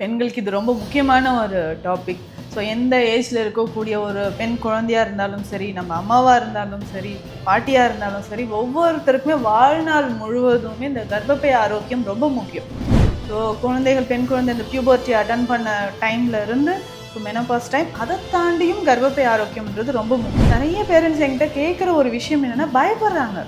பெண்களுக்கு இது ரொம்ப முக்கியமான ஒரு டாபிக் ஸோ எந்த ஏஜில் இருக்கக்கூடிய ஒரு பெண் குழந்தையாக இருந்தாலும் சரி நம்ம அம்மாவாக இருந்தாலும் சரி பாட்டியாக இருந்தாலும் சரி ஒவ்வொருத்தருக்குமே வாழ்நாள் முழுவதுமே இந்த கர்ப்பப்பை ஆரோக்கியம் ரொம்ப முக்கியம். ஸோ குழந்தைகள் பெண் குழந்தை இந்த பியூபர்ட்டி அட்டன் பண்ண டைமில் இருந்து ஸோ மெனோபாஸ் டைம் அதை தாண்டியும் கர்ப்பப்பை ஆரோக்கியம்ன்றது ரொம்ப முக்கியம். நிறைய பேரண்ட்ஸ் என்கிட்ட கேட்குற ஒரு விஷயம் என்னென்னா பயப்படுறாங்க.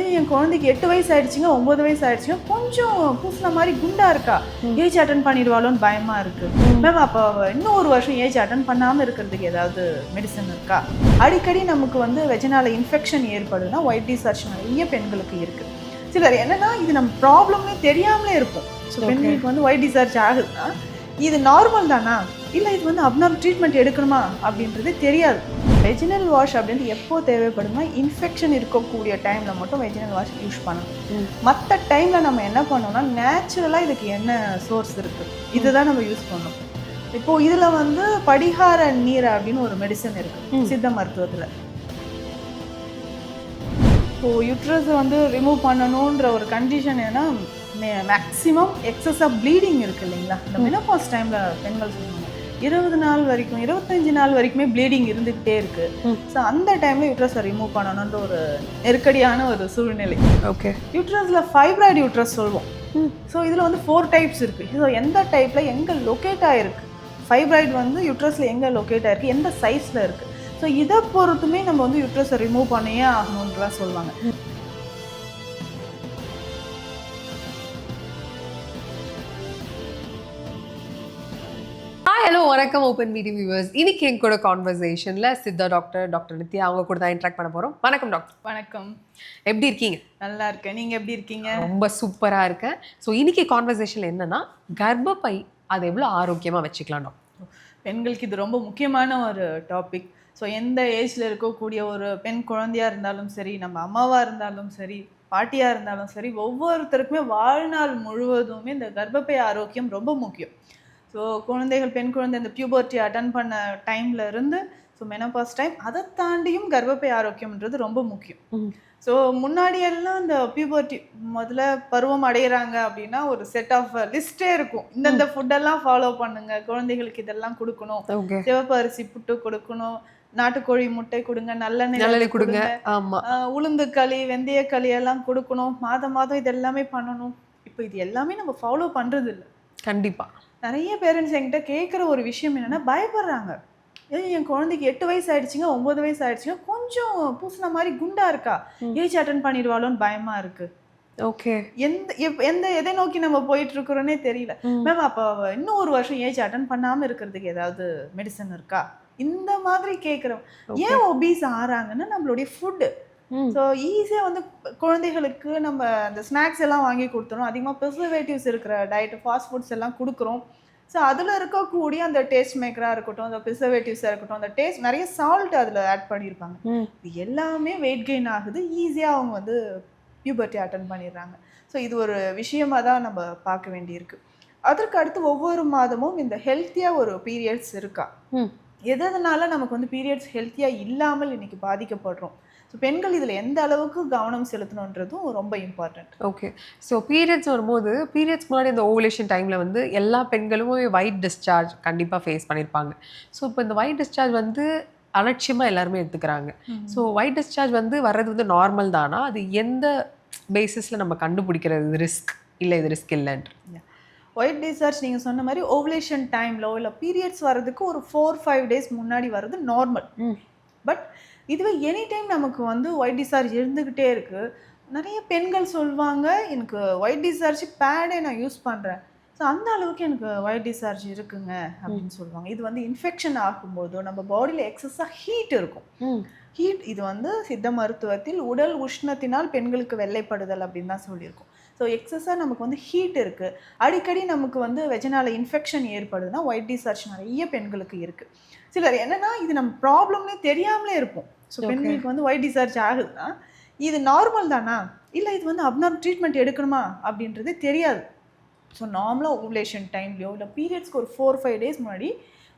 என் குழந்தைக்கு எட்டு வயசு ஆயிடுச்சுங்க ஒன்பது வயசு ஆயிடுச்சுங்க கொஞ்சம் பூசின மாதிரி குண்டா இருக்கா? ஏஜ் அட்டன் பண்ணிடுவாளோன்னு பயமா இருக்கு. மேம் அப்போ இன்னும் ஒரு வருஷம் ஏஜ் அட்டன் பண்ணாம இருக்கிறதுக்கு ஏதாவது மெடிசன் இருக்கா? அடிக்கடி நமக்கு வந்து வெஜனால இன்ஃபெக்ஷன் ஏற்படுதுன்னா ஒயிட் டிசார்ஜ் நிறைய பெண்களுக்கு இருக்கு. சிலர் என்னன்னா இது நம்ம ப்ராப்ளம்னே தெரியாமலே இருக்கும் ஸோ பெண்களுக்கு வந்து ஒயிட் டிசார்ஜ் ஆகுதுன்னா இது நார்மல் தானா? இல்லை இது வந்து அப்நார்மல் ட்ரீட்மெண்ட் எடுக்கணுமா? அப்படின்றது தெரியாது. வெஜினல் வாஷ் அப்படின்ட்டு எப்போ தேவைப்படுமா இன்ஃபெக்ஷன் இருக்கக்கூடிய டைமில் மட்டும் வெஜினல் வாஷ் யூஸ் பண்ணணும். மற்ற டைமில் நம்ம என்ன பண்ணோம்னா நேச்சுரலாக இதுக்கு என்ன சோர்ஸ் இருக்குது இதுதான் நம்ம யூஸ் பண்ணணும். இப்போ இதில் வந்து படிகார நீர் அப்படின்னு ஒரு மெடிசன் இருக்குது சித்த மருத்துவத்தில். இப்போ யூட்ரஸ் வந்து ரிமூவ் பண்ணணுன்ற ஒரு கண்டிஷன் ஏன்னா மேக்ஸிமம் எக்ஸஸாக ப்ளீடிங் இருக்கு இல்லைங்களா? இந்த மெனபாஸ் டைமில் பெண்கள் சொல்லுவாங்க. இருபது நாள் வரைக்கும் இருபத்தஞ்சு நாள் வரைக்குமே ப்ளீடிங் இருந்துகிட்டே இருக்கு. ஸோ அந்த டைமில் யூட்ரஸை ரிமூவ் பண்ணணுன்ற ஒரு நெருக்கடியான ஒரு சூழ்நிலை. ஓகே யூட்ரஸில் ஃபைப்ராய்டு யூட்ரஸ் சொல்லுவோம் ஸோ இதில் வந்து ஃபோர் டைப்ஸ் இருக்குது ஸோ எந்த டைப்பில் எங்கே லொக்கேட் ஆகிருக்கு ஃபைப்ராய்டு வந்து யூட்ரஸில் எங்கே லொக்கேட் ஆகிருக்கு எந்த சைஸில் இருக்குது ஸோ இதை பொறுத்துமே நம்ம வந்து யூட்ரஸை ரிமூவ் பண்ணியே ஆகணுன்றலாம் சொல்லுவாங்க. ஹலோ வணக்கம் ஓப்பன் மீடியம் வியூவர்ஸ் இன்னைக்கு என் கூட கான்வர்சேஷனில் சித்தா டாக்டர் டாக்டர் நித்யா அவங்க கூட தான் இன்ட்ராக்ட் பண்ண போகிறோம் வணக்கம் டாக்டர் வணக்கம். எப்படி இருக்கீங்க? நல்லா இருக்கேன். நீங்கள் எப்படி இருக்கீங்க? ரொம்ப சூப்பராக இருக்கேன். ஸோ இன்னைக்கு கான்வர்சேஷனில் என்னன்னா கர்ப்பப்பை அதை எவ்வளோ ஆரோக்கியமாக வச்சுக்கலாம் டாக்டர் பெண்களுக்கு இது ரொம்ப முக்கியமான ஒரு டாபிக் ஸோ எந்த ஏஜில் இருக்கக்கூடிய ஒரு பெண் குழந்தையா இருந்தாலும் சரி நம்ம அம்மாவாக இருந்தாலும் சரி பாட்டியாக இருந்தாலும் சரி ஒவ்வொருத்தருக்குமே வாழ்நாள் முழுவதுமே இந்த கர்ப்பப்பை ஆரோக்கியம் ரொம்ப முக்கியம். ஸோ குழந்தைகள் பெண் குழந்தை இந்த பியூபர்ட்டி அட்டன் பண்ண டைம்ல இருந்து ஸோ மெனபாஸ் டைம் அதை தாண்டியும் கர்ப்பப்பை ஆரோக்கியம்ன்றது ரொம்ப முக்கியம். ஸோ முன்னாடி எல்லாம் இந்த பியூபர்ட்டி முதல்ல பருவம் அடையிறாங்க அப்படின்னா ஒரு செட் ஆஃப் லிஸ்டே இருக்கும். இந்தந்த ஃபுட்டெல்லாம் ஃபாலோ பண்ணுங்க குழந்தைகளுக்கு இதெல்லாம் கொடுக்கணும். ஓகே. சிவப்பு அரிசி புட்டு கொடுக்கணும் நாட்டுக்கோழி முட்டை கொடுங்க நல்லெண்ணெய் கொடுங்க. உளுந்து களி வெந்தய களி எல்லாம் கொடுக்கணும். மாதம் மாதம் இது எல்லாமே பண்ணணும். இப்போ இது எல்லாமே நம்ம ஃபாலோ பண்றது இல்ல கண்டிப்பா. நிறைய பேரண்ட்ஸ் என்கிட்ட கேட்குற ஒரு விஷயம் என்னன்னா பயப்படுறாங்க. ஏய் என் குழந்தைக்கு எட்டு வயசு ஆயிடுச்சுங்க ஒன்பது வயசு ஆயிடுச்சுங்க கொஞ்சம் பூசின மாதிரி குண்டா இருக்கா? ஏஜ் அட்டன் பண்ணிடுவாளோன்னு பயமா இருக்கு. ஓகே. எந்த எந்த எதை நோக்கி நம்ம போயிட்டு இருக்கிறோன்னே தெரியல. மேம் அப்போ இன்னும் ஒரு வருஷம் ஏஜ் அட்டன் பண்ணாம இருக்கிறதுக்கு ஏதாவது மெடிசன் இருக்கா? இந்த மாதிரி கேட்குறோம் ஏன் ஒபீஸ் ஆறாங்கன்னா நம்மளுடைய ஃபுட்டு ஸோ ஈஸியாக வந்து குழந்தைகளுக்கு நம்ம அந்த ஸ்நாக்ஸ் எல்லாம் வாங்கி கொடுத்துறோம். அதிகமாக ப்ரிசர்வேட்டிவ்ஸ் இருக்கிற டயட் ஃபாஸ்ட் ஃபுட்ஸ் எல்லாம் கொடுக்குறோம். ஸோ அதில் இருக்கக்கூடிய அந்த டேஸ்ட் மேக்கராக இருக்கட்டும் அந்த ப்ரிசர்வேட்டிவ்ஸாக இருக்கட்டும் அந்த டேஸ்ட் நிறைய சால்ட் அதில் ஆட் பண்ணியிருப்பாங்க. இது எல்லாமே வெயிட் கெயின் ஆகுது. ஈஸியாக அவங்க வந்து பியூபர்ட்டி அட்டன் பண்ணிடுறாங்க. ஸோ இது ஒரு விஷயமா தான் நம்ம பார்க்க வேண்டியிருக்கு. அதற்கு அடுத்து ஒவ்வொரு மாதமும் இந்த ஹெல்த்தியாக ஒரு பீரியட்ஸ் இருக்கா? எதனால நமக்கு வந்து பீரியட்ஸ் ஹெல்த்தியாக இல்லாமல் இன்னைக்கு பாதிக்கப்படுறோம்? ஸோ பெண்கள் இதில் எந்த அளவுக்கு கவனம் செலுத்தணுன்றதும் ரொம்ப இம்பார்ட்டன்ட் ஓகே ஸோ பீரியட்ஸ் வரும்போது பீரியட்ஸ் முன்னாடி இந்த ஓவலேஷன் டைமில் வந்து எல்லா பெண்களுமே ஒயிட் டிஸ்சார்ஜ் கண்டிப்பாக ஃபேஸ் பண்ணியிருப்பாங்க ஸோ இப்போ இந்த ஒயிட் டிஸ்சார்ஜ் வந்து அலட்சியமாக எல்லாருமே எடுத்துக்கிறாங்க. ஸோ ஒயிட் டிஸ்சார்ஜ் வந்து வர்றது வந்து நார்மல் தானா? அது எந்த பேசிஸில் நம்ம கண்டுபிடிக்கிறது? ரிஸ்க் இல்லை இது ரிஸ்க் இல்லைன்ற ஒயிட் டிசார்ஜ் நீங்கள் சொன்ன மாதிரி ஓவலேஷன் டைமில் இல்லை பீரியட்ஸ் வர்றதுக்கு ஒரு ஃபோர் ஃபைவ் டேஸ் முன்னாடி வர்றது நார்மல். பட் இதுவே எனி டைம் நமக்கு வந்து ஒயிட் டிசார்ஜ் இருந்துக்கிட்டே இருக்கு. நிறைய பெண்கள் சொல்லுவாங்க எனக்கு ஒயிட் டிசார்ஜ் பேடே நான் யூஸ் பண்ணுறேன் ஸோ அந்த அளவுக்கு எனக்கு ஒயிட் டிசார்ஜ் இருக்குங்க அப்படின்னு சொல்லுவாங்க. இது வந்து இன்ஃபெக்ஷன் ஆகும்போதோ நம்ம பாடியில் எக்ஸஸாக ஹீட் இருக்கும். ஹீட் இது வந்து சித்த மருத்துவத்தில் உடல் உஷ்ணத்தினால் பெண்களுக்கு வெள்ளைப்படுதல் அப்படின்னு தான் சொல்லியிருக்கோம். ஸோ எக்ஸஸாக நமக்கு வந்து ஹீட் இருக்குது அடிக்கடி நமக்கு வந்து வெஜனால இன்ஃபெக்ஷன் ஏற்படுதுன்னா ஒயிட் டிசார்ஜ் நிறைய பெண்களுக்கு இருக்குது சிலர் என்னன்னா இது நம்ம ப்ராப்ளம்னே தெரியாமலே இருப்போம். ஸோ. பெண்களுக்கு வந்து ஒயிட் டிசார்ஜ் ஆகுதுன்னா இது நார்மல் தானா? இல்லை இது வந்து அப்நார்மல் ட்ரீட்மெண்ட் எடுக்கணுமா? அப்படின்றதே தெரியாது. ஸோ நார்மலாக ஓவலேஷன் டைம்லையோ இல்லை பீரியட்ஸ்க்கு ஒரு ஃபோர் ஃபைவ் டேஸ் முன்னாடி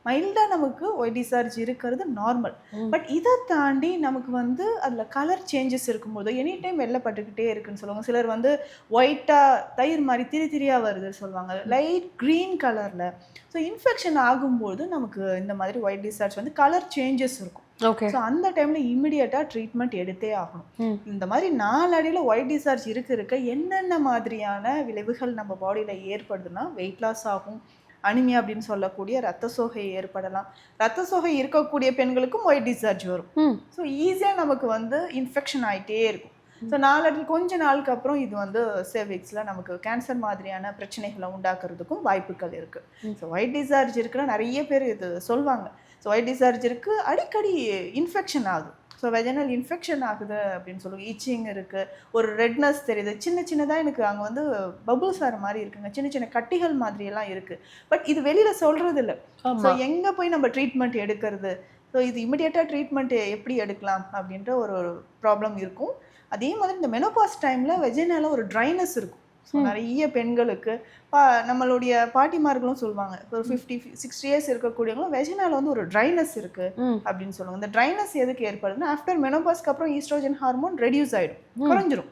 மைல்டாக நமக்கு ஒயிட் டிசார்ஜ் இருக்கிறது நார்மல். பட் இதை தாண்டி நமக்கு வந்து அதில் கலர் சேஞ்சஸ் இருக்கும்போது எனி டைம் வெள்ளைப்பட்டுக்கிட்டே இருக்குன்னு சொல்லுவாங்க. சிலர் வந்து ஒயிட்டாக தயிர் மாதிரி திரி திரியாக வருது சொல்லுவாங்க. லைட் க்ரீன் கலரில் ஸோ இன்ஃபெக்ஷன் ஆகும்போது நமக்கு இந்த மாதிரி ஒயிட் டிசார்ஜ் வந்து கலர் சேஞ்சஸ் இருக்கும். ஓகே ஸோ அந்த டைமில் இமிடியேட்டாக ட்ரீட்மெண்ட் எடுத்தே ஆகணும். இந்த மாதிரி நாளடியில் ஒயிட் டிசார்ஜ் இருக்க இருக்க என்னென்ன மாதிரியான விளைவுகள் நம்ம பாடியில் ஏற்படுதுன்னா வெயிட் லாஸ் ஆகும். அனிமியா அப்படின்னு சொல்லக்கூடிய ரத்த சோகை ஏற்படலாம். ரத்த சோகை இருக்கக்கூடிய பெண்களுக்கும் ஒயிட் டிசார்ஜ் வரும். ஸோ ஈஸியாக நமக்கு வந்து இன்ஃபெக்ஷன் ஆகிட்டே இருக்கும். ஸோ நாளடில் கொஞ்ச நாளுக்கு அப்புறம் இது வந்து செர்விக்ஸில் நமக்கு கேன்சர் மாதிரியான பிரச்சனைகளை உண்டாக்குறதுக்கும் வாய்ப்புகள் இருக்குது ஸோ ஒயிட் டிசார்ஜ் இருக்குன்னா நிறைய பேர் இது சொல்லுவாங்க ஸோ ஒயிட் டிசார்ஜ் இருக்குது அடிக்கடி இன்ஃபெக்ஷன் ஆகுது. ஸோ வெஜனல் இன்ஃபெக்ஷன் ஆகுது அப்படின்னு சொல்லுவாங்க ஈச்சிங் இருக்குது ஒரு ரெட்னஸ் தெரியுது சின்ன சின்னதாக எனக்கு அங்கே வந்து பபுள்ஸ் வர மாதிரி இருக்குங்க சின்ன சின்ன கட்டிகள் மாதிரியெல்லாம் இருக்குது பட் இது வெளியில் சொல்கிறது இல்லை ஸோ எங்கே போய் நம்ம ட்ரீட்மெண்ட் எடுக்கிறது? ஸோ இது இமிடியேட்டாக ட்ரீட்மெண்ட் எப்படி எடுக்கலாம் அப்படின்ற ஒரு ப்ராப்ளம் இருக்கும். அதே மாதிரி இந்த மெனோபாஸ் டைமில் வெஜினால ஒரு ட்ரைனஸ் இருக்கும். ஸோ நிறைய பெண்களுக்கு பா நம்மளுடைய பாட்டிமார்களும் சொல்லுவாங்க ஒரு ஃபிஃப்டி சிக்ஸ்டி இயர்ஸ் இருக்கக்கூடியவங்களும் வெஜினால வந்து ஒரு ட்ரைனஸ் இருக்குது ம். அப்படின்னு சொல்லுவாங்க. இந்த ட்ரைனஸ் எதுக்கு ஏற்படுதுன்னா ஆஃப்டர் மெனோபாஸ்க்கு அப்புறம் ஈஸ்ட்ரோஜன் ஹார்மோன் ரெடியூஸ் ஆகிடும் குறைஞ்சிரும்.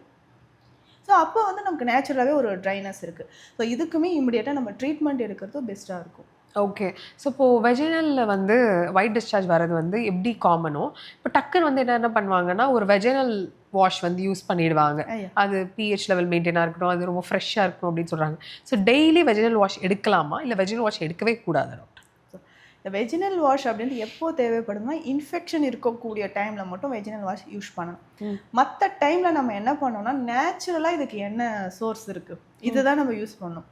ஸோ அப்போ வந்து நமக்கு நேச்சுரலாகவே ஒரு ட்ரைனஸ் இருக்குது ஸோ இதுக்குமே இமிடியேட்டாக நம்ம ட்ரீட்மெண்ட் எடுக்கிறது பெஸ்ட்டாக இருக்கும். ஓகே ஸோ இப்போது வெஜினலில் வந்து ஒயிட் டிஸ்சார்ஜ் வர்றது வந்து எப்படி காமனோ இப்போ டக்குன்னு வந்து என்ன என்ன பண்ணுவாங்கன்னா ஒரு வெஜினல் வாஷ் வந்து யூஸ் பண்ணிடுவாங்க. அது பிஹெச் லெவல் மெயின்டைனாக இருக்கணும் அது ரொம்ப ஃப்ரெஷ்ஷாக இருக்கணும் அப்படின்னு சொல்கிறாங்க ஸோ டெய்லி வெஜினல் வாஷ் எடுக்கலாமா? இல்லை வெஜினல் வாஷ் எடுக்கவே கூடாது டாக்டர் இந்த வெஜினல் வாஷ் அப்படின்ட்டு எப்போ தேவைப்படுதுன்னா இன்ஃபெக்ஷன் இருக்கக்கூடிய டைமில் மட்டும் வெஜினல் வாஷ் யூஸ். பண்ணணும். மற்ற டைமில் நம்ம என்ன பண்ணோம்னா நேச்சுரலாக இதுக்கு என்ன சோர்ஸ் இருக்குது இதுதான் நம்ம யூஸ் பண்ணணும்.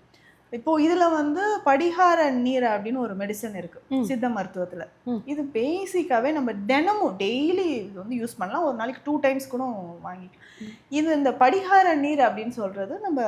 இப்போ இதில் வந்து படிகார நீர் அப்படின்னு ஒரு மெடிசன் இருக்குது ம். சித்த மருத்துவத்தில். இது பேசிக்காகவே நம்ம தினமும் டெய்லி இது வந்து யூஸ் பண்ணலாம் ஒரு நாளைக்கு டூ டைம்ஸ் கூட வாங்கிக்கலாம் இது இந்த படிகார நீர் அப்படின்னு சொல்கிறது நம்ம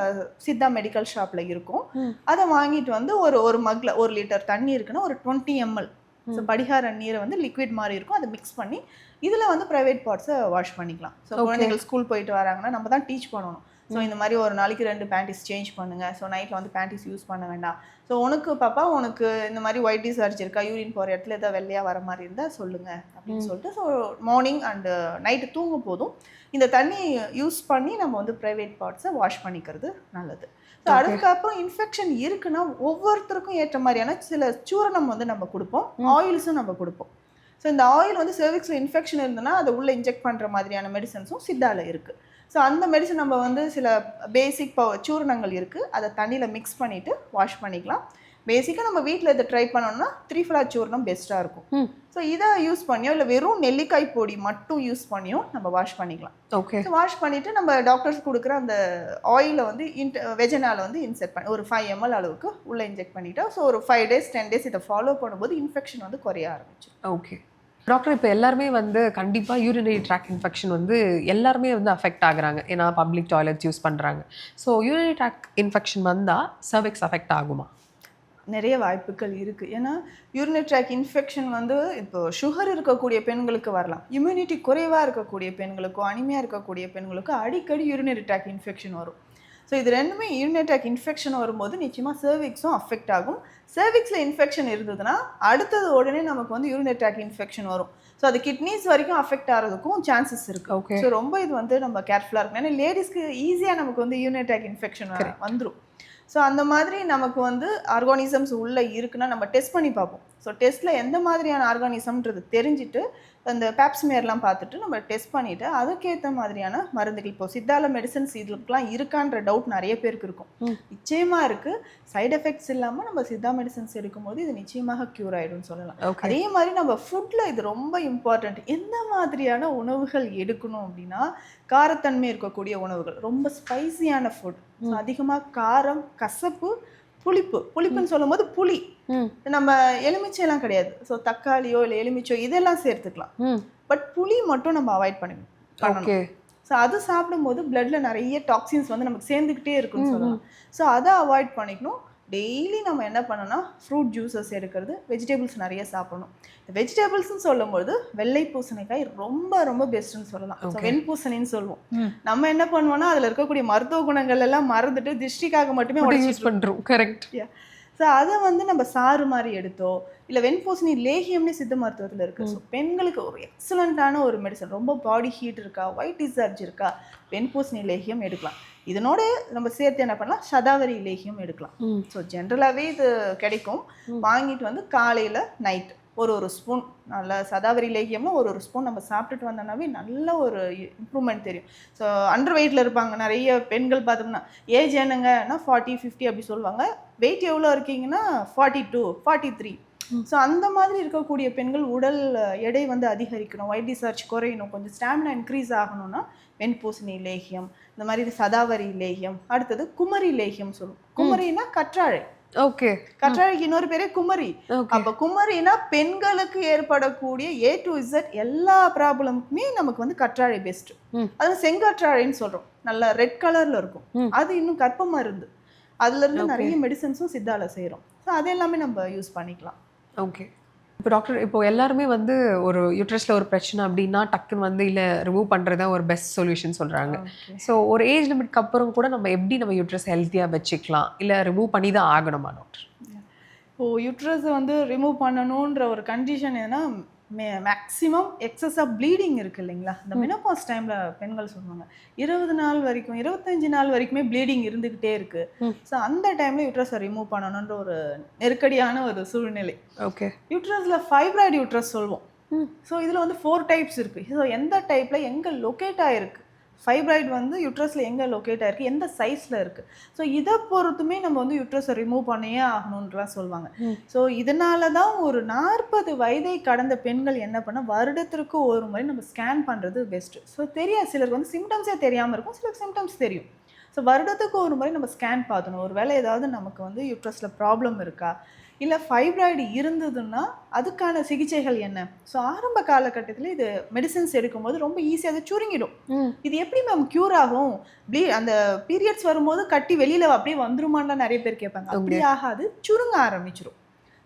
சித்தா மெடிக்கல் ஷாப்பில் இருக்கும். அதை வாங்கிட்டு வந்து ஒரு ஒரு மக்கில் ஒரு லிட்டர் தண்ணி இருக்குன்னா ஒரு டுவெண்ட்டி எம்எல் ஸோ. படிகார நீரை வந்து லிக்விட் மாதிரி இருக்கும் அதை மிக்ஸ் பண்ணி இதில் வந்து ப்ரைவேட் பார்ட்ஸை வாஷ் பண்ணிக்கலாம் ஸோ. குழந்தைகள் ஸ்கூல் போயிட்டு வராங்கன்னா நம்ம தான் டீச் பண்ணணும் ஸோ இந்த மாதிரி ஒரு நாளைக்கு ரெண்டு பேண்டிஸ் சேஞ்ச் பண்ணுங்க. ஸோ நைட்டில் வந்து பேண்டிஸ் யூஸ் பண்ண வேண்டாம். ஸோ உனக்கு பாப்பா உனக்கு இந்த மாதிரி ஒயிட் டிசார்ஜ் இருக்கா யூரின் போகிற இடத்துல ஏதாவது வெள்ளையாக வர மாதிரி இருந்தால் சொல்லுங்க அப்படின்னு சொல்லிட்டு ஸோ மார்னிங் அண்டு நைட்டு தூங்கும் போதும் இந்த தண்ணி யூஸ் பண்ணி நம்ம வந்து ப்ரைவேட் பார்ட்ஸை வாஷ் பண்ணிக்கிறது நல்லது. ஸோ. அதுக்கப்புறம் இன்ஃபெக்ஷன் இருக்குன்னா ஒவ்வொருத்தருக்கும் ஏற்ற மாதிரியான சில சூரணம் வந்து நம்ம கொடுப்போம். ஆயில்ஸும் நம்ம கொடுப்போம். ஸோ இந்த ஆயில் வந்து cervixல இன்ஃபெக்ஷன் இருந்ததுன்னா அதை உள்ளே இன்ஜெக்ட் பண்ணுற மாதிரியான மெடிசன்ஸும் சித்தால இருக்குது ஸோ அந்த மெடிசன் நம்ம வந்து சில பேசிக் பவ சூரணங்கள் இருக்குது அதை தண்ணியில் மிக்ஸ் பண்ணிவிட்டு வாஷ் பண்ணிக்கலாம். பேசிக்காக நம்ம வீட்டில் இதை ட்ரை பண்ணோம்னா த்ரீஃபலா சூர்ணம் பெஸ்ட்டாக இருக்கும். ஸோ இதை யூஸ் பண்ணியோ இல்லை வெறும் நெல்லிக்காய் பொடி மட்டும் யூஸ் பண்ணியோ நம்ம வாஷ் பண்ணிக்கலாம். ஓகே ஸோ வாஷ் பண்ணிவிட்டு நம்ம டாக்டர்ஸ் கொடுக்குற அந்த ஆயிலை வந்து இன்ட் வெஜனால வந்து இன்செர்ட் பண்ணி ஒரு ஃபைவ் எம்எல் அளவுக்கு உள்ளே இன்ஜெக்ட் பண்ணிட்டா ஸோ ஒரு ஃபைவ் டேஸ் டென் டேஸ் இதை ஃபாலோ பண்ணும்போது இன்ஃபெக்ஷன் வந்து குறைய ஆரம்பிச்சிடும் ஓகே டாக்டர் இப்போ எல்லாருமே வந்து கண்டிப்பாக யூரினரி ட்ராக் இன்ஃபெக்ஷன் வந்து எல்லாருமே வந்து அஃபெக்ட் ஆகுறாங்க. ஏன்னா பப்ளிக் டாய்லெட்ஸ் யூஸ் பண்ணுறாங்க ஸோ யூரினரி ட்ராக் இன்ஃபெக்ஷன் வந்தால் சர்விக்ஸ் அஃபெக்ட் ஆகுமா? நிறைய வாய்ப்புகள் இருக்குது ஏன்னா யூரினரி ட்ராக் இன்ஃபெக்ஷன் வந்து இப்போ சுகர் இருக்கக்கூடிய பெண்களுக்கு வரலாம். இம்யூனிட்டி குறைவாக இருக்கக்கூடிய பெண்களுக்கும் அனிமையாக இருக்கக்கூடிய பெண்களுக்கும் அடிக்கடி யூரினரி ட்ராக் இன்ஃபெக்ஷன் வரும். ஸோ இது ரெண்டுமே யூரினரி ட்ராக் இன்ஃபெக்ஷன் வரும்போது நிச்சயமாக சர்விக்ஸும் அஃபெக்ட் ஆகும். சர்விக்ஸில் இன்ஃபெக்ஷன் இருந்ததுன்னா அடுத்தது உடனே நமக்கு வந்து யூரினரி ட்ராக் இன்ஃபெக்ஷன் வரும். ஸோ அது கிட்னிஸ் வரைக்கும் அஃபெக்ட் ஆகிறதுக்கும் சான்சஸ் இருக்குது ஓகே ஸோ ரொம்ப இது வந்து நம்ம கேர்ஃபுல்லாக இருக்கணும். ஏன்னா லேடிஸ்க்கு ஈஸியாக நமக்கு வந்து யூரினரி ட்ராக் இன்ஃபெக்ஷன் வந்துடும் ஸோ அந்த மாதிரி நமக்கு வந்து ஆர்கானிசம்ஸ் உள்ளே இருக்குன்னா நம்ம டெஸ்ட் பண்ணி பார்ப்போம். ஸோ டெஸ்ட்டில் எந்த மாதிரியான ஆர்கானிசம்ன்றது தெரிஞ்சுட்டு அந்த பேப்ஸ்மேர்லாம் பார்த்துட்டு நம்ம டெஸ்ட் பண்ணிவிட்டு அதுக்கேற்ற மாதிரியான மருந்துகள். இப்போ சித்தால மெடிசன்ஸ் இதுக்கெலாம் இருக்கான்ற டவுட் நிறைய பேருக்கு இருக்கும். நிச்சயமாக இருக்குது சைடு எஃபெக்ட்ஸ் இல்லாமல் நம்ம சித்தா மெடிசன்ஸ் எடுக்கும்போது இது நிச்சயமாக க்யூர் ஆகிடும்னு சொல்லலாம். அதே மாதிரி நம்ம ஃபுட்டில் இது ரொம்ப இம்பார்ட்டண்ட் எந்த மாதிரியான உணவுகள் எடுக்கணும் அப்படின்னா காரத்தன்மை இருக்கக்கூடிய உணவுகள். ரொம்ப ஸ்பைசியான ஃபுட் அதிகமாக காரம் கசப்பு புளிப்பு. புளிப்புன்னு சொல்லும்போது புளி. நம்ம எலுமிச்சைலாம் கிடையாது. ஸோ தக்காளியோ இல்லை எலுமிச்சோ இதெல்லாம் சேர்த்துக்கலாம். பட் புளி மட்டும் நம்ம அவாய்ட் பண்ணணும். ஸோ அது சாப்பிடும்போது பிளட்ல நிறைய டாக்ஸின்ஸ் வந்து நமக்கு சேர்ந்துக்கிட்டே இருக்குன்னு சொல்லலாம். ஸோ அதை அவாய்ட் பண்ணிக்கணும். டெய்லி நம்ம என்ன பண்ணணும்னா ஃப்ரூட் ஜூஸஸ் எடுக்கிறது வெஜிடபிள்ஸ் நிறைய சாப்பிடணும். வெஜிடபிள்ஸ்னு சொல்லும்போது வெள்ளை பூசணிக்காய் ரொம்ப ரொம்ப பெஸ்ட்னு சொல்லலாம். ஸோ. வெண்பூசணின்னு சொல்லுவோம். நம்ம என்ன பண்ணுவோம்னா அதில் இருக்கக்கூடிய மருத்துவ குணங்கள் எல்லாம் மறந்துட்டு திருஷ்டிக்காக மட்டுமே யூஸ் பண்ணுறோம் கரெக்ட் ஸோ அதை வந்து நம்ம சாறு மாதிரி எடுத்தோ இல்லை வெண்பூசணி லேகியம்னே சித்த மருத்துவத்தில் இருக்குது ஸோ பெண்களுக்கு ஒரு எக்ஸலண்ட்டான ஒரு மெடிசன் ரொம்ப பாடி ஹீட் இருக்கா? ஒயிட் டிசார்ஜ் இருக்கா? வெண்பூசணி லேகியம் எடுக்கலாம். இதனோட நம்ம சேர்த்து என்ன பண்ணலாம்? சதாவரி லேகியம் எடுக்கலாம். ஸோ ஜென்ரலாகவே இது கிடைக்கும். வாங்கிட்டு வந்து காலையில் நைட் ஒரு ஒரு ஸ்பூன் நல்ல சதாவரி லேகியம்னா ஒரு ஒரு ஸ்பூன் நம்ம சாப்பிட்டுட்டு வந்தோம்னாவே நல்ல ஒரு இம்ப்ரூவ்மெண்ட் தெரியும். ஸோ அண்டர் வெயிட்டில் இருப்பாங்க. நிறைய பெண்கள் பார்த்தோம்னா ஏஜ் என்னங்கன்னா ஃபார்ட்டி ஃபிஃப்டி அப்படி சொல்லுவாங்க. வெயிட் எவ்வளோ இருக்கீங்கன்னா forty two forty three so அந்த மாதிரி இருக்கக்கூடிய பெண்கள் உடல் எடை வந்து அதிகரிக்கணும். White discharge குறையணும். கொஞ்சம் ஸ்டாமினா இன்க்ரீஸ் ஆகணும்னா வெண்பூசணி லேகியம் இந்த மாதிரி சதாவரி லேகியம் அடுத்தது குமரி லேகியம் சொல்லுவோம். குமரினா கற்றாழை. ஓகே. கற்றாழைக்கு இன்னொரு பேரே குமரி. அப்ப குமரினா பெண்களுக்கு ஏற்படக்கூடிய ஏ டு இசட் எல்லா ப்ராப்ளமுக்குமே நமக்கு வந்து கற்றாழை பெஸ்ட். அது செங்கற்றாழைன்னு சொல்றோம். நல்ல ரெட் கலர்ல இருக்கும். அது இன்னும் கற்ப மருந்து. அதுல இருந்து நிறைய மெடிசன்ஸும் சித்தால செய்றோம். ஸோ அது எல்லாமே நம்ம யூஸ் பண்ணிக்கலாம். ஓகே இப்போ டாக்டர் இப்போ எல்லாருமே வந்து ஒரு யூட்ரஸில் ஒரு பிரச்சனை அப்படின்னா டக்குன்னு வந்து இல்லை ரிமூவ் பண்ணுறது ஒரு பெஸ்ட் சொல்யூஷன் சொல்கிறாங்க. ஸோ ஒரு ஏஜ் லிமிட்க்கு அப்புறம் கூட நம்ம எப்படி நம்ம யூட்ரஸ் ஹெல்த்தியாக வச்சுக்கலாம்? இல்லை ரிமூவ் பண்ணி தான் ஆகணுமா டாக்டர் இப்போ யூட்ரஸ் வந்து ரிமூவ் பண்ணணுன்ற ஒரு கண்டிஷன் என்னன்னா மேக்ஸிமம் எக்ஸஸாக ப்ளீடிங் இருக்கு இல்லைங்களா? இந்த மெனோபாஸ் டைமில் பெண்கள் சொல்லுவாங்க இருபது நாள் வரைக்கும் இருபத்தஞ்சு நாள் வரைக்குமே ப்ளீடிங் இருந்துக்கிட்டே இருக்கு. ம். ஸோ அந்த டைமில் யூட்ரஸை ரிமூவ் பண்ணணுன்ற ஒரு நெருக்கடியான ஒரு சூழ்நிலை. ஓகே யூட்ரஸில் ஃபைப்ராய்டு யூட்ரஸ் சொல்லுவோம் ம். ஸோ இதில் வந்து ஃபோர் டைப்ஸ் இருக்குது ஸோ எந்த டைப்பில் எங்கே லொக்கேட் ஆகிருக்கு ஃபைப்ராய்டு வந்து யூட்ரஸில் எங்கே லொக்கேட் ஆயிருக்கு? எந்த சைஸில் இருக்குது ஸோ இதை பொறுத்துமே நம்ம வந்து யூட்ரஸை ரிமூவ் பண்ணியே ஆகணுன்றலாம் சொல்லுவாங்க. ஸோ இதனால தான் ஒரு நாற்பது வயதை கடந்த பெண்கள் என்ன பண்ண வருடத்திற்கு ஒரு முறை நம்ம ஸ்கேன் பண்ணுறது பெஸ்ட்டு ஸோ தெரியாது. சிலருக்கு வந்து சிம்டம்ஸே தெரியாமல் இருக்கும். சிலருக்கு சிம்டம்ஸ் தெரியும். ஸோ வருடத்துக்கு ஒரு முறை நம்ம ஸ்கேன் பார்க்கணும் ஒரு வேளை ஏதாவது நமக்கு வந்து யூட்ரஸில் ப்ராப்ளம் இருக்கா? இல்லை ஃபைப்ராய்டு இருந்ததுன்னா அதுக்கான சிகிச்சைகள் என்ன? ஸோ ஆரம்ப காலகட்டத்தில் இது மெடிசின்ஸ் எடுக்கும்போது ரொம்ப ஈஸியாக அது சுருங்கிடும். இது எப்படி மேம் க்யூர் ஆகும்? ப்ளீ அந்த பீரியட்ஸ் வரும்போது கட்டி வெளியில அப்படியே வந்துருமான்னு நிறைய பேர் கேட்பாங்க. அப்படி ஆகாது சுருங்க ஆரம்பிச்சிரும்.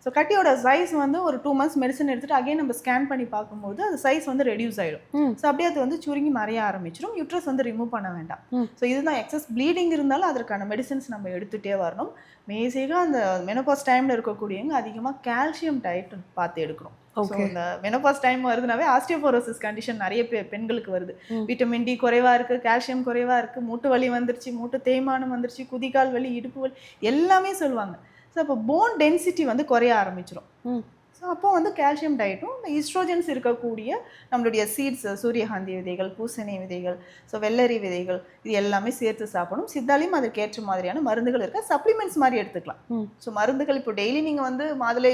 ஸோ கட்டியோட சைஸ் வந்து ஒரு டூ மந்த்ஸ் மெடிசன் எடுத்துட்டு அகைன் நம்ம ஸ்கேன் பண்ணி பார்க்கும்போது அது சைஸ் வந்து ரெடியூஸ் ஆயிடும். ஸோ அப்படியே அது வந்து சுருங்கி மறைய ஆரம்பிச்சிடும் யூட்ரஸ் வந்து ரிமூவ் பண்ண வேண்டாம். ஸோ இதுதான் எக்ஸஸ் ப்ளீடிங் இருந்தாலும் அதற்கான மெடிசன்ஸ் நம்ம எடுத்துகிட்டே வரணும். மேசிக்காக அந்த மெனோபாஸ் டைமில் இருக்கக்கூடியவங்க அதிகமாக கால்சியம் டயட் பார்த்து எடுக்கணும். ஸோ இந்த மெனோபாஸ் டைம் வருதுனாவே ஆஸ்டியோபோரோசிஸ் கண்டிஷன் நிறைய பெ பெண்களுக்கு வருது. விட்டமின் டி குறைவா இருக்கு கால்சியம் குறைவா இருக்கு மூட்டு வலி வந்துருச்சு மூட்டு தேய்மானம் வந்துருச்சு குதிகால் வலி இடுப்பு வலி எல்லாமே சொல்லுவாங்க. ஸோ அப்போ போன் டென்சிட்டி வந்து குறைய ஆரம்பிச்சிரும். ம். ஸோ அப்போ வந்து கால்சியம் டயட்டும் இந்த ஈஸ்ட்ரோஜன்ஸ் இருக்கக்கூடிய நம்மளுடைய சீட்ஸ் சூரியகாந்தி விதைகள் பூசணி விதைகள் ஸோ வெள்ளரி விதைகள் இது எல்லாமே சேர்த்து சாப்பிடணும். சித்தாலையும் அதற்கேற்ற மாதிரியான மருந்துகள் இருக்கு. சப்ளிமெண்ட்ஸ் மாதிரி எடுத்துக்கலாம். ஸோ மருந்துகள் இப்போ டெய்லி நீங்கள் வந்து மாதுளை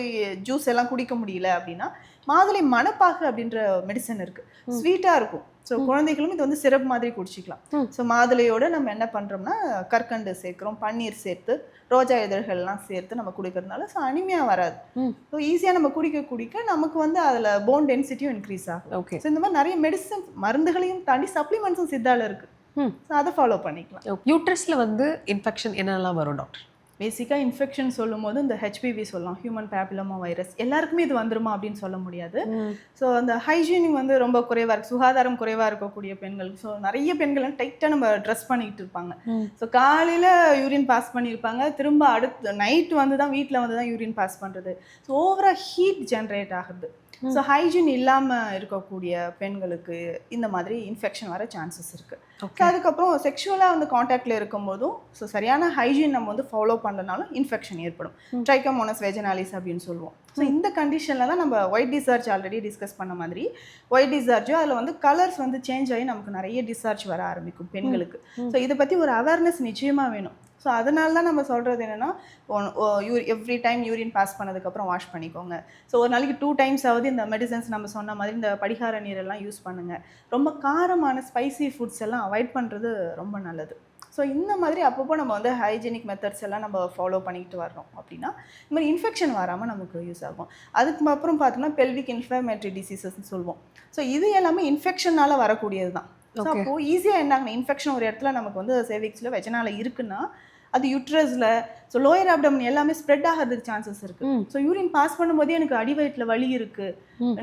ஜூஸ் எல்லாம் குடிக்க முடியல அப்படின்னா மாதுளை மணப்பாகு அப்படின்ற மெடிசன் இருக்கு. ஸ்வீட்டாக இருக்கும். ஸோ குழந்தைகளும் இது வந்து சிரப் மாதிரி குடிச்சிக்கலாம். ஸோ மாதுளையோட நம்ம என்ன பண்ணுறோம்னா கற்கண்டு சேர்க்குறோம் பன்னீர் சேர்த்து ரோஜா இதழ்கள்லாம் சேர்த்து நம்ம குடிக்கிறதுனால ஸோ அனிமையா வராது. ஸோ ஈஸியாக நம்ம குடிக்க குடிக்க நமக்கு வந்து அதில் போன் டென்சிட்டியும் இன்க்ரீஸ் ஆகும். ஓகே ஸோ இந்த மாதிரி நிறைய மெடிசன்ஸ் மருந்துகளையும் தாண்டி சப்ளிமெண்ட்ஸும் சித்தால இருக்கு. ஸோ அதை ஃபாலோ பண்ணிக்கலாம். யூட்ரஸில் வந்து இன்ஃபெக்ஷன் என்னெல்லாம் வரும் டாக்டர் பேசிக்காக இன்ஃபெக்ஷன் சொல்லும்போது இந்த ஹெச்பிவி சொல்லலாம். ஹியூமன் பேப்பிலமா வைரஸ் எல்லாருக்குமே இது வந்துருமா அப்படின்னு சொல்ல முடியாது. ஸோ அந்த ஹைஜீனிக் வந்து ரொம்ப குறைவாக இருக்குது சுகாதாரம் குறைவாக இருக்கக்கூடிய பெண்கள். ஸோ நிறைய பெண்கள் டைட்டாக நம்ம ட்ரெஸ் பண்ணிக்கிட்டு இருப்பாங்க. ஸோ காலையில் யூரின் பாஸ் பண்ணியிருப்பாங்க. திரும்ப அடுத்து நைட்டு வந்து தான் வீட்டில் வந்து தான் யூரின் பாஸ் பண்ணுறது ஸோ ஓவராக ஹீட் ஜென்ரேட் ஆகுது. ஸோ ஹைஜீன் இல்லாமல் இருக்கக்கூடிய பெண்களுக்கு இந்த மாதிரி இன்ஃபெக்ஷன் வர சான்சஸ் இருக்குது ஸோ அதுக்கப்புறம் செக்ஷுவலாக வந்து காண்டாக்டில் இருக்கும்போதும் ஸோ சரியான ஹைஜீன் நம்ம வந்து ஃபாலோ பண்ணனாலும் இன்ஃபெக்ஷன் ஏற்படும். ட்ரைக்கமோனஸ் வெஜனாலிஸ் அப்படின்னு சொல்லுவோம். ஸோ இந்த கண்டிஷனில் தான் நம்ம ஒயிட் டிசார்ஜ் ஆல்ரெடி டிஸ்கஸ் பண்ண மாதிரி ஒயிட் டிசார்ஜோ அதில் வந்து கலர்ஸ் வந்து சேஞ்ச் ஆகி நமக்கு நிறைய டிசார்ஜ் வர ஆரம்பிக்கும் பெண்களுக்கு. ஸோ இதை பற்றி ஒரு அவேர்னஸ் நிச்சயமாக வேணும். ஸோ அதனால தான் நம்ம சொல்கிறது என்னென்னா எவ்ரி டைம் யூரின் பாஸ் பண்ணதுக்கப்புறம் வாஷ் பண்ணிக்கோங்க. ஸோ ஒரு நாளைக்கு டூ டைம்ஸ் ஆகுது இந்த மெடிசன்ஸ் நம்ம சொன்ன மாதிரி இந்த படிகார நீரெல்லாம் யூஸ் பண்ணுங்கள் ரொம்ப காரமான ஸ்பைசி ஃபுட்ஸ் எல்லாம் அவாய்ட் பண்ணுறது ரொம்ப நல்லது. ஸோ இந்த மாதிரி அப்பப்போ நம்ம வந்து ஹைஜீனிக் மெத்தட்ஸ் எல்லாம் நம்ம ஃபாலோ பண்ணிக்கிட்டு வர்றோம் அப்படின்னா இந்த மாதிரி இன்ஃபெக்ஷன் வராமல் நமக்கு யூஸ் ஆகும். அதுக்கு அப்புறம் பார்த்தோம்னா பெல்விக் இன்ஃப்ளமேட்டரி டிசீசஸ்ன்னு சொல்லுவோம் ஸோ இது எல்லாமே இன்ஃபெக்ஷனால் வரக்கூடியது தான். So Okay. அப்போ ஈஸியாக என்ன இன்ஃபெக்ஷன் ஒரு இடத்துல நமக்கு வந்து சேவிக்ஸில் வெஜனால இருக்குன்னா அது யூட்ரஸில் ஸோ லோயர் அப்டமன் எல்லாமே ஸ்ப்ரெட் ஆகிறதுக்கு சான்சஸ் இருக்கு. ஸோ யூரின் பாஸ் பண்ணும்போதே எனக்கு அடி வயிற்றுல வலி இருக்கு.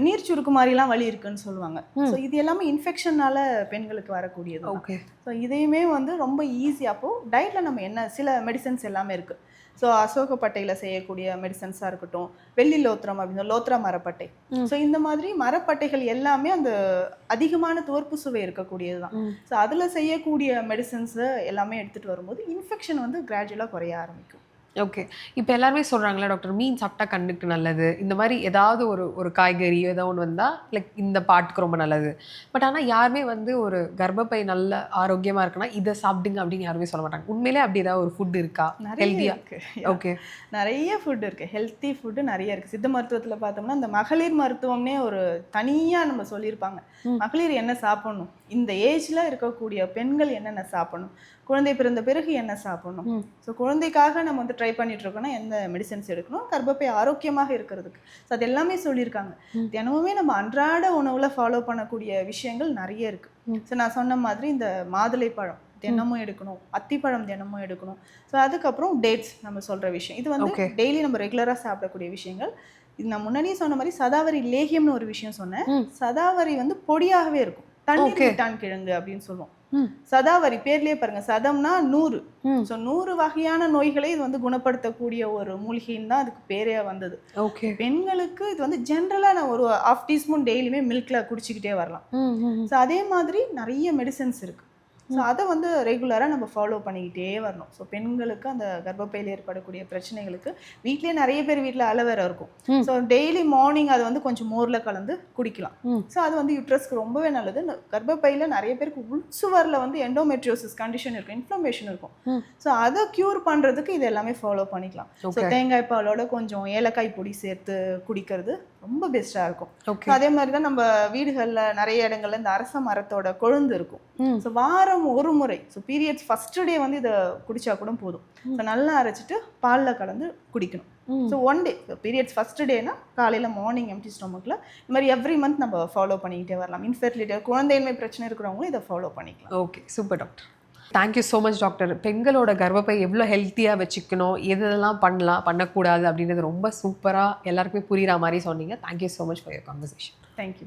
நீர் சுருக்கு மாதிரிலாம் வலி இருக்குன்னு சொல்லுவாங்க. ஸோ இது எல்லாமே இன்ஃபெக்ஷனால பெண்களுக்கு வரக்கூடியது ஓகே. ஸோ ஸோ இதையுமே வந்து ரொம்ப ஈஸியாக அப்போ டயட்டில் நம்ம என்ன சில மெடிசன்ஸ் எல்லாமே இருக்குது ஸோ அசோகப்பட்டையில் செய்யக்கூடிய மெடிசன்ஸாக இருக்கட்டும் வெள்ளி லோத்திரம் அப்படின்னு லோத்ரா மரப்பட்டை. ஸோ இந்த மாதிரி மரப்பட்டைகள் எல்லாமே அந்த அதிகமான துவர்ப்பு சுவை இருக்கக்கூடியது தான். ஸோ அதில் செய்யக்கூடிய மெடிசன்ஸை எல்லாமே எடுத்துகிட்டு வரும்போது இன்ஃபெக்ஷன் வந்து கிராஜுவலாக குறைய ஆரம்பிக்கும். ஓகே இப்போ எல்லாருமே சொல்கிறாங்களே டாக்டர் மீன் சாப்பிட்டா கண்ணுக்கு நல்லது. இந்த மாதிரி ஏதாவது ஒரு ஒரு காய்கறி ஏதோ ஒன்று வந்தால் லைக் இந்த பாட்டுக்கு ரொம்ப நல்லது. பட் ஆனால் யாருமே வந்து ஒரு கர்ப்பப்பை நல்ல ஆரோக்கியமாக இருக்குன்னா இதை சாப்பிடுங்க அப்படின்னு யாருமே சொல்ல மாட்டாங்க. உண்மையிலே அப்படி ஏதாவது ஒரு ஃபுட் இருக்கா? நிறைய ஹெல்த்தியா இருக்கு. ஓகே நிறைய ஃபுட் இருக்கு. ஹெல்த்தி ஃபுட்டு நிறைய இருக்கு. சித்த மருத்துவத்தில் பார்த்தோம்னா இந்த மகளிர் மருத்துவம்னே ஒரு தனியாக நம்ம சொல்லியிருப்பாங்க. மகளிர் என்ன சாப்பிடணும்? இந்த ஏஜ்ல இருக்கக்கூடிய பெண்கள் என்னென்ன சாப்பிடணும்? குழந்தை பிறந்த பிறகு என்ன சாப்பிடணும். ஸோ குழந்தைக்காக நம்ம வந்து ட்ரை பண்ணிட்டு இருக்கோம்னா எந்த மெடிசன்ஸ் எடுக்கணும்? கர்ப்பப்பை ஆரோக்கியமாக இருக்கிறதுக்கு. ஸோ அது எல்லாமே சொல்லியிருக்காங்க. தினமுமே நம்ம அன்றாட உணவுல ஃபாலோ பண்ணக்கூடிய விஷயங்கள் நிறைய இருக்கு. ம். ஸோ நான் சொன்ன மாதிரி இந்த மாதுளை பழம் தினமும் எடுக்கணும். அத்திப்பழம் தினமும் எடுக்கணும். ஸோ அதுக்கப்புறம் டேட்ஸ் நம்ம சொல்ற விஷயம். இது வந்து. டெய்லி நம்ம ரெகுலரா சாப்பிடக்கூடிய விஷயங்கள். இது நான் முன்னாடியே சொன்ன மாதிரி சதாவரி லேகியம்னு ஒரு விஷயம் சொன்னேன். சதாவரி வந்து பொடியாகவே இருக்கும். தண்ணீர். விட்டான் கிழங்கு அப்படின்னு சொல்லுவோம். சதாவரி பேர்லயே பாருங்க சதம்னா நூறு. ஸோ நூறு வகையான நோய்களை இது வந்து குணப்படுத்தக்கூடிய ஒரு மூலிகைன்னு தான் அதுக்கு பேரே வந்தது. பெண்களுக்கு இது வந்து ஜென்ரலாக நான் ஒரு ஆஃப் டீஸ்பூன் டெய்லியுமே மில்க்ல குடிச்சிக்கிட்டே வரலாம். ஸோ அதே மாதிரி நிறைய மெடிசன்ஸ் இருக்கு. ஸோ அதை வந்து ரெகுலராக நம்ம ஃபாலோ பண்ணிக்கிட்டே வரணும். ஸோ பெண்களுக்கு அந்த கர்ப்பப்பையில் ஏற்படக்கூடிய பிரச்சனைகளுக்கு வீட்லயே நிறைய பேர் வீட்டில் அலோவேரா இருக்கும். ஸோ டெய்லி மார்னிங் அதை வந்து கொஞ்சம் மோரில் கலந்து குடிக்கலாம். ஸோ அது வந்து யூட்ரஸ்க்கு ரொம்பவே நல்லது. கர்ப்பப்பையில் நிறைய பேருக்கு உள்சுவரில் வந்து எண்டோமெட்ரியோசிஸ் கண்டிஷன் இருக்கும். இன்ஃப்ளமேஷன் இருக்கும். ஸோ அதை க்யூர் பண்ணுறதுக்கு இது எல்லாமே ஃபாலோ பண்ணிக்கலாம். ஸோ தேங்காய் பாலோட கொஞ்சம் ஏலக்காய் பொடி சேர்த்து குடிக்கிறது ரொம்ப பெஸ்ட்டாக இருக்கும். அதே மாதிரி தான் நம்ம வீடுகளில் நிறைய இடங்கள்ல இந்த அரச மரத்தோட கொழுந்து இருக்கும். ஸோ வாரம் ஒரு முறை. ஸோ பீரியட்ஸ் ஃபர்ஸ்ட் டே வந்து இதை குடிச்சா கூட போதும். ஸோ நல்லா அரைச்சிட்டு பாலில் கலந்து குடிக்கணும். So one day periods first டேனா காலையில் மார்னிங் எம்டி ஸ்டொமக்கில் இந்த மாதிரி எவ்ரி மந்த் நம்ம ஃபாலோ பண்ணிக்கிட்டே வரலாம். இன்ஃபெர்டிலிட்டி குழந்தையின்மை பிரச்சனை இருக்கிறவங்களும் இதை ஃபாலோ பண்ணிக்கலாம். Okay super doctor thank you so much doctor பெண்களோட கர்ப்பப்பை எவ்வளோ ஹெல்த்தியாக வச்சுக்கணும் எதெல்லாம் பண்ணலாம் பண்ணக்கூடாது அப்படின்றது ரொம்ப சூப்பராக எல்லாருக்குமே புரிகிற மாதிரி சொன்னீங்க. Thank you so much for your conversation thank you